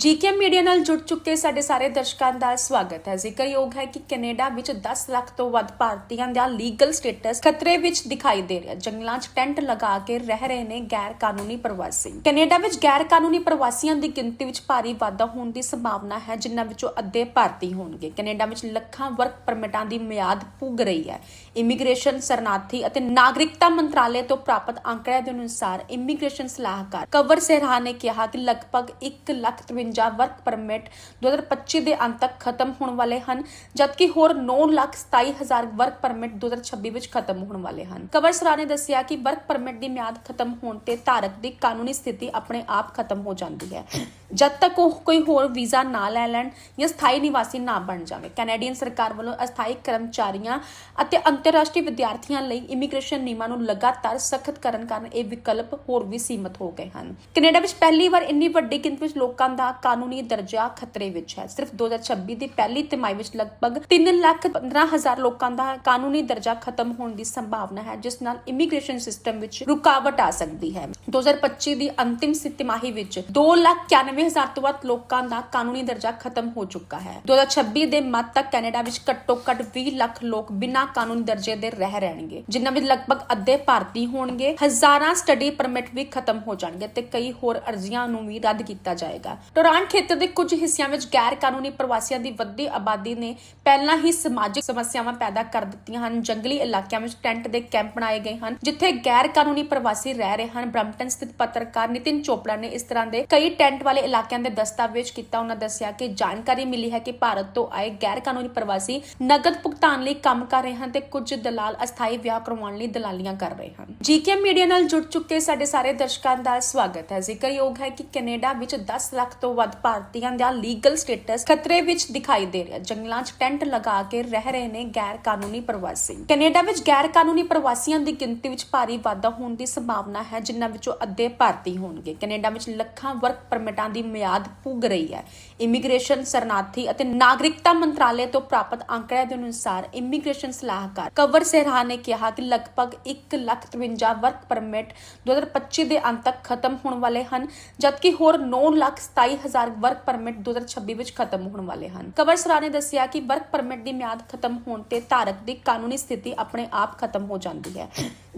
GK media ਨਾਲ ਜੁੜ ਚੁੱਕੇ ਸਾਡੇ ਸਾਰੇ ਦਰਸ਼ਕਾਂ ਦਾ ਸਵਾਗਤ ਹੈ। ਜ਼ਿਕਰਯੋਗ ਹੈ ਕਿ ਕੈਨੇਡਾ ਵਿੱਚ 10 ਲੱਖ ਤੋਂ ਵੱਧ ਭਾਰਤੀਆਂ ਦਾ ਲੀਗਲ ਸਟੇਟਸ ਖਤਰੇ ਵਿੱਚ ਦਿਖਾਈ ਦੇ ਰਿਹਾ। ਜੰਗਲਾਂ 'ਚ ਟੈਂਟ ਲਗਾ ਕੇ ਰਹਿ ਰਹੇ ਨੇ ਗੈਰ ਕਾਨੂੰਨੀ ਪ੍ਰਵਾਸੀ। ਕੈਨੇਡਾ ਵਿੱਚ ਗੈਰ ਕਾਨੂੰਨੀ ਪ੍ਰਵਾਸੀਆਂ ਦੀ ਗਿਣਤੀ ਵਿੱਚ ਭਾਰੀ ਵਾਧਾ ਹੋਣ ਦੀ ਸੰਭਾਵਨਾ ਹੈ, ਜਿਨ੍ਹਾਂ ਵਿੱਚੋਂ ਅੱਧੇ ਭਾਰਤੀ ਹੋਣਗੇ। ਕੈਨੇਡਾ ਵਿੱਚ ਲੱਖਾਂ ਵਰਕ ਪਰਮਿਟਾਂ ਦੀ ਮਿਆਦ ਪੁੱਗ ਰਹੀ ਹੈ। ਇਮੀਗ੍ਰੇਸ਼ਨ ਸਰਨਾਥੀ ਅਤੇ ਨਾਗਰਿਕਤਾ ਮੰਤਰਾਲੇ ਤੋਂ ਪ੍ਰਾਪਤ ਅੰਕੜਿਆਂ ਦੇ ਅਨੁਸਾਰ ਇਮੀਗ੍ਰੇਸ਼ਨ ਸਲਾਹਕਾਰ ਕਵਰ ਸੇਰਹਾ ਨੇ ਕਿਹਾ ਕਿ ਲਗਭਗ 1,53 ਵਰਕ ਪਰਮਿਟ 2025 ਦੇ ਅੰਤ ਤੱਕ ਖਤਮ ਹੋਣ ਵਾਲੇ ਹਨ ਜਦਕਿ ਹੋਰ 9,27,000 ਵਰਕ ਪਰਮਿਟ 2026 ਵਿੱਚ ਖਤਮ ਹੋਣ ਵਾਲੇ ਹਨ। ਕਵਰ ਸਰਾ ਨੇ ਦੱਸਿਆ ਕਿ ਵਰਕ ਪਰਮਿਟ ਦੀ ਮਿਆਦ ਖਤਮ ਹੋਣ ਤੇ ਧਾਰਕ ਦੀ ਕਾਨੂੰਨੀ ਸਥਿਤੀ ਆਪਣੇ ਆਪ ਖਤਮ ਹੋ ਜਾਂਦੀ ਹੈ। ਜਦ ਤੱਕ ਉਹ ਕੋਈ ਹੋਰ ਵੀਜ਼ਾ ਨਾ ਲੈ ਲੈਣ ਜਾਂ ਸਥਾਈ ਨਿਵਾਸੀ ਨਾ ਬਣ ਜਾਵੇ ਕੈਨੇਡੀਅਨ ਸਰਕਾਰ ਵੱਲੋਂ ਅਸਥਾਈ ਕਰਮਚਾਰੀਆਂ ਅਤੇ ਅੰਤਰਰਾਸ਼ਟਰੀ ਵਿਦਿਆਰਥੀਆਂ ਲਈ ਇਮੀਗ੍ਰੇਸ਼ਨ ਨਿਯਮਾਂ ਨੂੰ ਲਗਾਤਾਰ ਸਖਤ ਕਰਨ ਕਾਰਨ ਇਹ ਵਿਕਲਪ ਹੋਰ ਵੀ ਸੀਮਤ ਹੋ ਗਏ ਹਨ। ਕੈਨੇਡਾ ਵਿੱਚ ਪਹਿਲੀ ਵਾਰ ਇੰਨੀ ਵੱਡੀ ਗਿਣਤੀ ਵਿੱਚ ਲੋਕਾਂ ਦਾ ਕਾਨੂੰਨੀ ਦਰਜਾ ਖਤਰੇ ਵਿੱਚ ਹੈ। ਸਿਰਫ 2026 ਦੀ ਪਹਿਲੀ ਤਿਮਾਹੀ ਵਿੱਚ ਲਗਭਗ 3 ਲੱਖ 15 ਲੋਕਾਂ ਦਾ ਕਾਨੂੰਨੀ ਦਰਜਾ ਖਤਮ ਹੋਣ ਦੀ ਸੰਭਾਵਨਾ ਹੈ, ਜਿਸ ਨਾਲ ਇਮੀਗ੍ਰੇਸ਼ਨ ਸਿਸਟਮ ਵਿੱਚ ਰੁਕਾਵਟ ਆ ਸਕਦੀ ਹੈ। 2025 ਦੀ ਅੰਤਿਮ ਤਿਮਾਹੀ ਵਿੱਚ 291000 ਤੋਂ ਵੱਧ ਲੋਕਾਂ ਦਾ ਕਾਨੂੰਨੀ ਦਰਜਾ ਖਤਮ ਹੋ ਚੁੱਕਾ ਹੈ। 2026 ਦੇ ਮੱਧ ਤੱਕ ਕੈਨੇਡਾ ਵਿੱਚ ਘੱਟੋ ਘੱਟ 20 ਲੱਖ ਲੋਕ ਬਿਨਾਂ ਕਾਨੂੰਨੀ ਦਰਜੇ ਦੇ ਰਹਿ ਰਹਿਣਗੇ, ਜਿਨ੍ਹਾਂ ਵਿੱਚ ਲਗਭਗ ਅੱਧੇ ਭਾਰਤੀ ਹੋਣਗੇ। ਹਜ਼ਾਰਾਂ ਸਟੱਡੀ ਪਰਮਿਟ ਵੀ ਖਤਮ ਹੋ ਜਾਣਗੇ ਤੇ ਕਈ ਹੋਰ ਅਰਜ਼ੀਆਂ ਨੂੰ ਵੀ ਰੱਦ ਕੀਤਾ ਜਾਏਗਾ। ਟੋਰਾਂਟ ਖੇਤਰ ਦੇ ਕੁਝ ਹਿੱਸਿਆਂ ਵਿੱਚ ਗੈਰ ਕਾਨੂੰਨੀ ਪ੍ਰਵਾਸੀਆਂ ਦੀ ਵੱਡੀ ਆਬਾਦੀ ਨੇ ਪਹਿਲਾਂ ਹੀ ਸਮਾਜਿਕ ਸਮੱਸਿਆਵਾਂ ਪੈਦਾ ਕਰ ਦਿੱਤੀਆਂ ਹਨ। ਜੰਗਲੀ ਇਲਾਕਿਆਂ ਵਿੱਚ ਟੈਂਟ ਦੇ ਕੈਂਪ ਬਣਾਏ ਗਏ ਹਨ, ਜਿੱਥੇ ਗੈਰ ਕਾਨੂੰਨੀ ਪ੍ਰਵਾਸੀ ਰਹਿ ਰਹੇ ਹਨ। ਬ੍ਰੈਂਪਟਨ ਸਥਿਤ ਪੱਤਰਕਾਰ ਨਿਤਿਨ ਚੋਪੜਾ ਨੇ ਇਸ ਤਰ੍ਹਾਂ ਦੇ ਕਈ ਟੈਂਟ ਵਾਲੇ ਇਲਾਕਿਆਂ ਦੇ ਦਸਤਾਵੇਜ਼ ਕੀਤਾ। ਉਹਨਾਂ ਦੱਸਿਆ ਕਿ ਜਾਣਕਾਰੀ ਮਿਲੀ ਹੈ ਕਿ ਭਾਰਤ ਤੋਂ ਆਏ ਗੈਰ ਕਾਨੂੰਨੀ ਪ੍ਰਵਾਸੀ ਨਗਦ ਭੁਗਤਾਨ ਲਈ ਕੰਮ ਕਰ ਰਹੇ ਹਨ ਤੇ ਕੁਝ ਦਲਾਲ ਅਸਥਾਈ ਵਿਆਹ ਕਰਵਾਉਣ ਲਈ ਦਲਾਲੀਆਂ ਕਰ ਰਹੇ ਹਨ। ਜੀਕੇ ਮੀਡੀਆ ਨਾਲ ਜੁੜ ਚੁੱਕੇ ਸਾਡੇ ਸਾਰੇ ਦਰਸ਼ਕਾਂ ਦਾ ਸਵਾਗਤ ਹੈ। ਜ਼ਿਕਰਯੋਗ ਹੈ ਕਿ ਕੈਨੇਡਾ ਵਿੱਚ 10 ਲੱਖ ਤੋਂ ਵੱਧ ਭਾਰਤੀਆਂ ਦਾ ਲੀਗਲ ਸਟੇਟਸ ਖਤਰੇ ਵਿੱਚ ਦਿਖਾਈ ਦੇ ਰਿਹਾ। ਜੰਗਲਾਂ 'ਚ ਟੈਂਟ ਲਗਾ ਕੇ ਰਹਿ ਰਹੇ ਨੇ ਗੈਰ ਕਾਨੂੰਨੀ ਪ੍ਰਵਾਸੀ। ਕੈਨੇਡਾ ਵਿੱਚ ਗੈਰ ਕਾਨੂੰਨੀ ਪ੍ਰਵਾਸੀਆਂ ਦੀ ਗਿਣਤੀ ਵਿੱਚ ਭਾਰੀ ਵਾਧਾ ਹੋਣ ਦੀ ਸੰਭਾਵਨਾ ਹੈ ਜਿਨ੍ਹਾਂ ਵਿੱਚੋਂ ਅੱਧੇ ਭਾਰਤੀ ਹੋਣਗੇ। ਕੈਨੇਡਾ ਵਿੱਚ ਲੱਖਾਂ ਵਰਕ ਪਰਮਿਟਾਂ ਦੀ ਮਿਆਦ ਪੁੱਗ ਰਹੀ ਹੈ। ਇਮੀਗ੍ਰੇਸ਼ਨ ਸਰਨਾਥੀ ਅਤੇ ਨਾਗਰਿਕਤਾ ਮੰਤਰਾਲੇ ਤੋਂ ਪ੍ਰਾਪਤ ਅੰਕੜਿਆਂ ਦੇ ਅਨੁਸਾਰ ਇਮੀਗ੍ਰੇਸ਼ਨ ਸਲਾਹਕਾਰ ਕਵਰ ਸੇਰਹਾ ਨੇ ਕਿਹਾ ਕਿ ਲਗਭਗ 1,53 ਵਰਕ ਪਰਮਿਟ 2025 ਦੇ ਅੰਤ ਤੱਕ ਖਤਮ ਹੋਣ ਵਾਲੇ ਹਨ ਜਦਕਿ ਹੋਰ 9,27,000 ਵਰਕ ਪਰਮਿਟ 2026 ਵਿੱਚ ਖਤਮ ਹੋਣ ਵਾਲੇ ਹਨ। ਕਵਰ ਸਰਾ ਨੇ ਦੱਸਿਆ ਕਿ ਵਰਕ ਪਰਮਿਟ ਦੀ ਮਿਆਦ ਖਤਮ ਹੋਣ ਤੇ ਧਾਰਕ ਦੀ ਕਾਨੂੰਨੀ ਸਥਿਤੀ ਆਪਣੇ ਆਪ ਖਤਮ ਹੋ ਜਾਂਦੀ ਹੈ।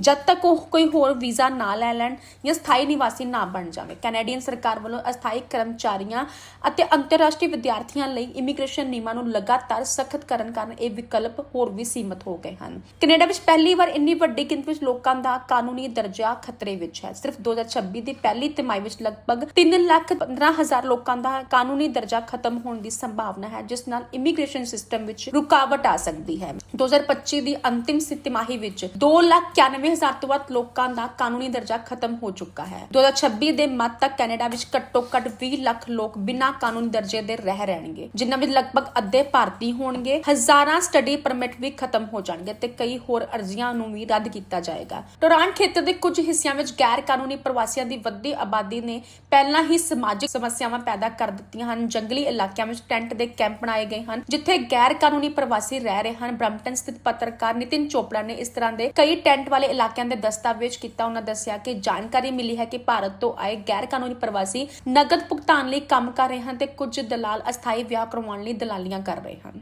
ਜਦ ਤੱਕ ਉਹ ਕੋਈ ਹੋਰ ਵੀਜ਼ਾ ਨਾ ਲੈ ਲੈਣ ਜਾਂ ਸਥਾਈ ਨਿਵਾਸੀ ਨਾ ਬਣ ਜਾਵੇ ਕੈਨੇਡੀਅਨ ਸਰਕਾਰ ਵੱਲੋਂ ਅਸਥਾਈ ਕਰਮਚਾਰੀਆਂ ਅਤੇ ਅੰਤਰਰਾਸ਼ਟਰੀ ਵਿਦਿਆਰਥੀਆਂ ਲਈ ਇਮੀਗ੍ਰੇਸ਼ਨ ਨਿਯਮਾਂ ਨੂੰ ਲਗਾਤਾਰ ਸਖਤ ਕਰਨ ਕਾਰਨ ਇਹ ਵਿਕਲਪ ਹੋਰ ਵੀ ਸੀਮਤ ਹੋ ਗਏ ਹਨ। ਕੈਨੇਡਾ ਵਿੱਚ ਪਹਿਲੀ ਵਾਰ ਇੰਨੀ ਵੱਡੀ ਗਿਣਤੀ ਵਿੱਚ ਲੋਕਾਂ ਦਾ ਕਾਨੂੰਨੀ ਦਰਜਾ ਖਤਰੇ ਵਿੱਚ ਹੈ। ਸਿਰਫ 2026 ਦੀ ਪਹਿਲੀ ਤਿਮਾਹੀ ਵਿੱਚ ਲਗਭਗ 3 ਲੱਖ 15 ਹਜ਼ਾਰ ਲੋਕਾਂ ਦਾ ਕਾਨੂੰਨੀ ਦਰਜਾ ਖਤਮ ਹੋਣ ਦੀ ਸੰਭਾਵਨਾ ਹੈ, ਜਿਸ ਨਾਲ ਇਮੀਗ੍ਰੇਸ਼ਨ ਸਿਸਟਮ ਵਿੱਚ ਰੁਕਾਵਟ ਆ ਸਕਦੀ ਹੈ। 2025 ਦੀ ਅੰਤਿਮ ਸੀ ਵਿੱਚ 291000 ਤੋਂ ਵੱਧ ਲੋਕਾਂ ਦਾ ਕਾਨੂੰਨੀ ਦਰਜਾ ਖਤਮ ਹੋ ਚੁੱਕਾ ਹੈ। 2026 ਦੇ ਮੱਧ ਤੱਕ ਕੈਨੇਡਾ ਵਿੱਚ ਘੱਟੋ ਘੱਟ 20 ਲੱਖ ਲੋਕ ਬਿਨਾਂ ਕਾਨੂੰਨੀ ਦਰਜੇ ਦੇ ਰਹਿ ਰਹਿਣਗੇ, ਜਿਨ੍ਹਾਂ ਵਿੱਚ ਲਗਭਗ ਅੱਧੇ ਭਾਰਤੀ ਹੋਣਗੇ। ਹਜ਼ਾਰਾਂ ਸਟੱਡੀ ਪਰਮਿਟ ਵੀ ਖਤਮ ਹੋ ਜਾਣਗੇ ਤੇ ਕਈ ਹੋਰ ਅਰਜ਼ੀਆਂ ਨੂੰ ਵੀ ਰੱਦ ਕੀਤਾ ਜਾਏਗਾ। ਟੋਰਾਂਟ ਖੇਤਰ ਦੇ ਕੁਝ ਹਿੱਸਿਆਂ ਵਿੱਚ ਗੈਰ ਕਾਨੂੰਨੀ ਪ੍ਰਵਾਸੀਆਂ ਦੀ ਵੱਧਦੀ ਆਬਾਦੀ ਨੇ ਪਹਿਲਾਂ ਹੀ ਸਮਾਜਿਕ ਸਮੱਸਿਆਵਾਂ ਪੈਦਾ ਕਰ ਦਿੱਤੀਆਂ ਹਨ। ਜੰਗਲੀ ਇਲਾਕਿਆਂ ਵਿੱਚ ਟੈਂਟ ਦੇ ਕੈਂਪ ਬਣਾਏ ਗਏ ਹਨ, ਜਿੱਥੇ ਗੈਰ ਕਾਨੂੰਨੀ ਪ੍ਰਵਾਸੀ ਰਹਿ ਰਹੇ ਹਨ। ਬ੍ਰੈਂਪਟਨ ਸਥਿਤ ਪੱਤਰਕਾਰ ਨਿਤਿਨ ਚੋਪੜਾ ਨੇ ਇਸ ਤਰ੍ਹਾਂ ਦੇ ਕਈ ਟੈਂਟ ਵਾਲੇ ਇਲਾਕਿਆਂ ਦੇ ਦਸਤਾਵੇਜ਼ ਕੀਤਾ। ਉਹਨਾਂ ਦੱਸਿਆ ਕਿ ਜਾਣਕਾਰੀ ਮਿਲੀ ਹੈ ਕਿ ਭਾਰਤ ਤੋਂ ਆਏ ਗੈਰ ਕਾਨੂੰਨੀ ਪ੍ਰਵਾਸੀ ਨਗਦ ਭੁਗਤਾਨ ਲਈ ਕੰਮ ਕਰ ਰਹੇ ਹਨ ਤੇ ਕੁਝ ਦਲਾਲ ਅਸਥਾਈ ਵਿਆਹ ਕਰਵਾਉਣ ਲਈ ਦਲਾਲੀਆਂ ਕਰ ਰਹੇ ਹਨ।